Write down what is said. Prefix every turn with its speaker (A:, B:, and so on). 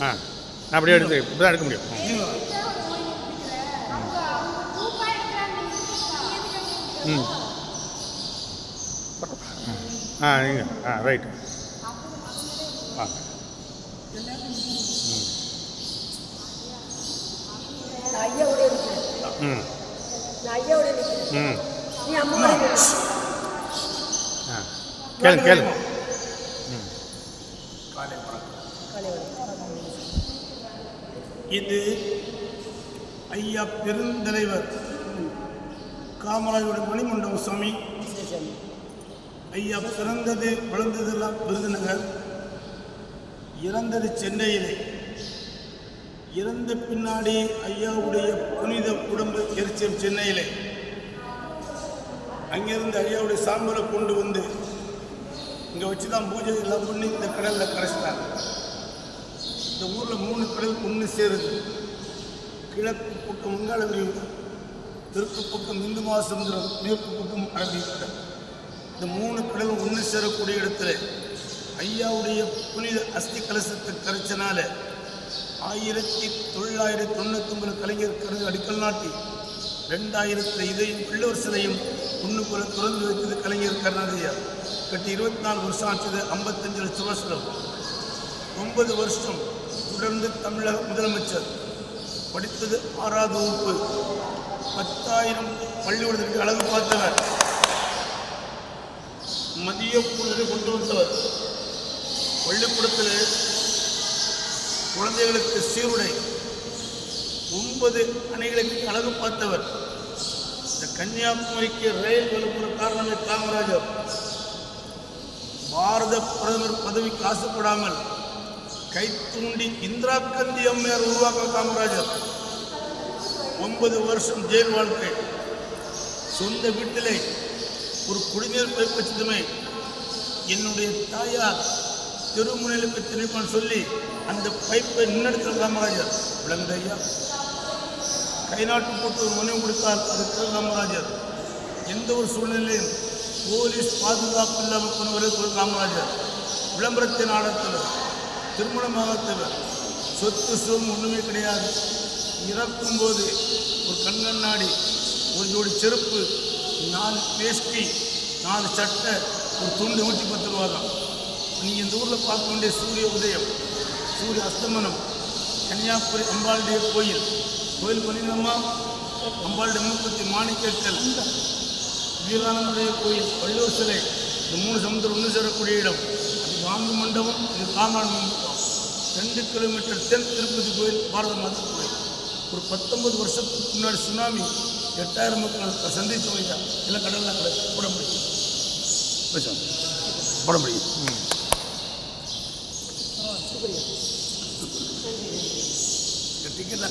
A: ஆ நான் அப்படியே எடுத்து இப்படி தான் எடுக்க முடியும். ம். ஆ இங்கே ஆ ரைட் ஆ. ம். ம்.
B: நீ அம்மாவோட
C: இது ஐயா பெருந்தலைவர் காமராஜோட மணிமண்டபம் சுவாமி. ஐயா பிறந்தது வளர்ந்ததெல்லாம் விருதுநகர். இறந்தது சென்னையிலே. இறந்த பின்னாடி ஐயாவுடைய புனித உடம்பு எரிச்சல் சென்னையிலே. அங்கிருந்து ஐயாவுடைய சாம்பலை கொண்டு வந்து இங்கே வச்சு தான் பூஜை எல்லாம் பண்ணி இந்த கடலில் கரைச்சிட்டாங்க. இந்த ஊரில் மூணு கடல் ஒன்று சேருது. கிழக்கு பக்கம் வங்காள விரிவு தெற்கு பக்கம் இந்து மகாசமுத்திரம் மேற்கு பக்கம் அரபிக்கடல். இந்த மூணு கடலும் ஒன்று சேரக்கூடிய இடத்துல ஐயாவுடைய புனித அஸ்தி கலசத்தை கரைச்சனால ஆயிரத்தி தொள்ளாயிரத்தி தொண்ணூத்தொம்பது கலைஞர் கருது அடிக்கல் நாட்டி ரெண்டாயிரத்தில் இதையும் பிள்ளவர் சிலையும் ஒன்று போல திறந்து வைத்தது கலைஞர் கருணாநிதியார். கட்டி இருபத்தி நாலு வருஷம் ஆச்சது ஐம்பத்தஞ்சு லட்சம் ரூபா செலவு. ஒன்பது வருஷம் தொடர்ந்து தமிழக முதலமைச்சர் படித்தது ஆறாவது வகுப்பு. பத்தாயிரம் பள்ளிக்கூடத்திற்கு அழகு பார்த்தவர். மதிய பொழுது கொண்டு வந்தவர். பள்ளிக்கூடத்தில் குழந்தைகளுக்கு சீருடை. ஒன்பது அணைகளுக்கு அழகு பார்த்தவர். இந்த கன்னியாகுமரிக்கு ரயில் வலுப்புற காரணமே காமராஜர். பாரத பிரதமர் பதவிக்கு ஆசைப்படாமல் கை தூண்டி இந்திரா காந்தி அம்மையார் உருவாக்க காமராஜர். ஒன்பது வருஷம் ஜெயில் வாழ்க்கை. சொந்த வீட்டிலே ஒரு குடிநீர் பைப் வச்சதுமே என்னுடைய தாயார் திருமுனையில் போய் திணிப்பான்னு சொல்லி அந்த பைப்பை நின்னெடுத்த காமராஜர். விளங்குது கை நாட்டு போட்டு ஒரு மனு கொடுத்தார் அதுக்கு காமராஜர். எந்த ஒரு சூழ்நிலையும் போலீஸ் பாதுகாப்பு இல்லாமல் கொண்டு ஒரு காமராஜர். விளம்பரத்தின் ஆடத்தில் திருமணமாகத்தவர் சொத்து சுகம் ஒன்றுமே கிடையாது. இறக்கும்போது ஒரு கண்கண்ணாடி ஒரு ஜோடி செருப்பு நாலு வேஷ்டி நாலு சட்டை ஒரு துண்டு நூற்றி பத்து ரூபா தான். நீங்கள் இந்த ஊரில் பார்க்க வேண்டிய சூரிய உதயம் சூரிய அஸ்தமனம் கன்னியாகுமரி அம்பாளுடைய கோயில் கோயில் பண்ணினோமா அம்பாளுடைய மூப்பத்தி மாணிக்கக்கல் விவேகானந்தருடைய கோயில் வள்ளுவர் சிலை இந்த மூணு சமுத்திரம் ஒன்று சேரக்கூடிய இடம். அது காந்தி மண்டபம் இது காமராஜ் மண்டபம். ரெண்டு கிலோமீட்டர் தென் திருப்பதி கோயில் பாரத மாதா கோயில். ஒரு பத்தொன்பது வருஷத்துக்கு முன்னாடி சுனாமி எட்டாயிரம் மக்கள் சந்திச்ச வைத்தா எல்லாம் கடலில் கிடக்கு போட முடியும் போட முடியும் டிக்கெட்